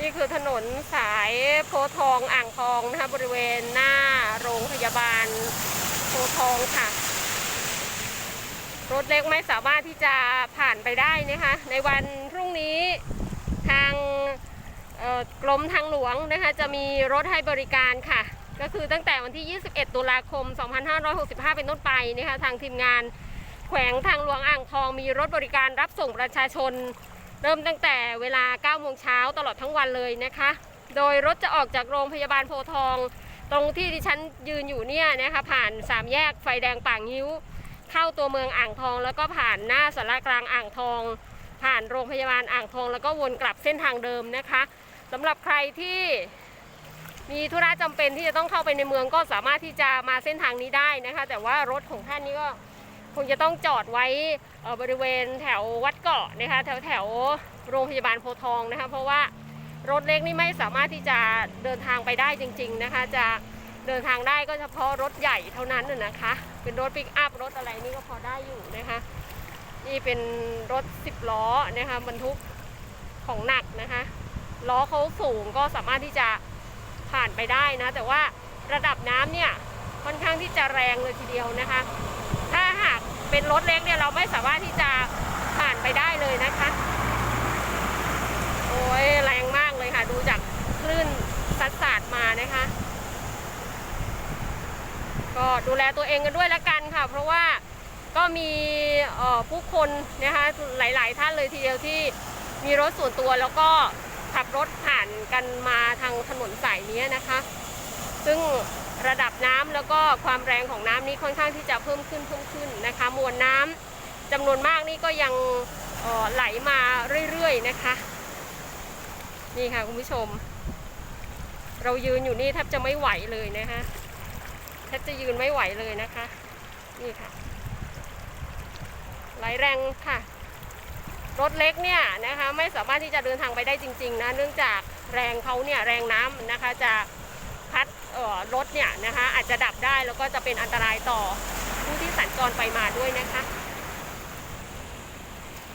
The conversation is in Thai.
นี่คือถนนสายโพทองอ่างทองนะคะบริเวณหน้าโรงพยาบาลโพทองค่ะ รถเล็กไม่สามารถที่จะผ่านไปได้นะคะ ในวันพรุ่งนี้ทางกรมทางหลวงนะคะจะมีรถให้บริการค่ะ ก็คือตั้งแต่วันที่ 21 ตุลาคม 2565 เป็นต้นไปนะคะทางทีมงานแขวงทางหลวงอ่างทองมีรถบริการรับส่งประชาชน เริ่มตั้งแต่เวลา9โมงเช้าตลอดทั้งวันเลยนะคะ โดยรถจะออกจากโรงพยาบาลโพทอง ตรงที่ที่ฉันยืนอยู่เนี่ยนะคะผ่านสามแยกไฟแดงป่างงิ้ว เข้าตัวเมืองอ่างทอง แล้วก็ผ่านหน้าสารกลางอ่างทอง ผ่านโรงพยาบาลอ่างทอง แล้วก็วนกลับเส้นทางเดิมนะคะสำหรับใครที่มีธุระจำเป็นที่จะต้องเข้าไปในเมืองก็สามารถที่จะมาเส้นทางนี้ได้นะคะ แต่ว่ารถของท่านนี้ก็ คงจะต้องจอดไว้บริเวณแถววัดเกาะนะคะแถวแถวโรงพยาบาลโพทองนะคะเพราะว่ารถเล็กนี่ไม่สามารถที่จะเดินทางไปได้จริง ๆนะคะ จะเดินทางได้ก็เฉพาะรถใหญ่เท่านั้นนะคะ เป็นรถปิกอัพรถอะไรนี่ก็พอได้อยู่นะคะนี่เป็นรถ 10 ล้อนะคะบรรทุกของหนักนะคะล้อเขาสูงก็สามารถที่จะผ่านไปได้นะ แต่ว่าระดับน้ำเนี่ยค่อนข้างที่จะแรงเลยทีเดียวนะคะ เป็นรถเล็กเนี่ยเราไม่สามารถที่จะผ่านไปได้เลยนะคะ โอ้ยแรงมากเลยค่ะ ดูจากคลื่นซัดสาดมานะคะ ก็ดูแลตัวเองกันด้วยละกันค่ะ เพราะว่าก็มีผู้คนนะคะหลาย ๆ ท่านเลยทีเดียวที่มีรถส่วนตัวแล้วก็ขับรถผ่านกันมาทางถนนสายนี้นะคะ ซึ่งระดับน้ำแล้วก็ความแรงของน้ำนี้ค่อนข้างที่จะเพิ่มขึ้นเพิ่มขึ้นนะคะ มวลน้ำจำนวนมากนี่ก็ยังไหลมาเรื่อยๆนะคะ นี่ค่ะคุณผู้ชม เรายืนอยู่นี่แทบจะไม่ไหวเลยนะคะแทบจะยืนไม่ไหวเลยนะคะ นี่ค่ะ ไหลแรงค่ะ รถเล็กเนี่ยนะคะ ไม่สามารถที่จะเดินทางไปได้จริง ๆ นะ เนื่องจากแรงเขาเนี่ยแรงน้ำนะคะจะ รถเนี่ยนะคะอาจจะดับได้แล้วก็จะเป็นอันตรายต่อผู้ที่สัญจรไปมาด้วยนะคะ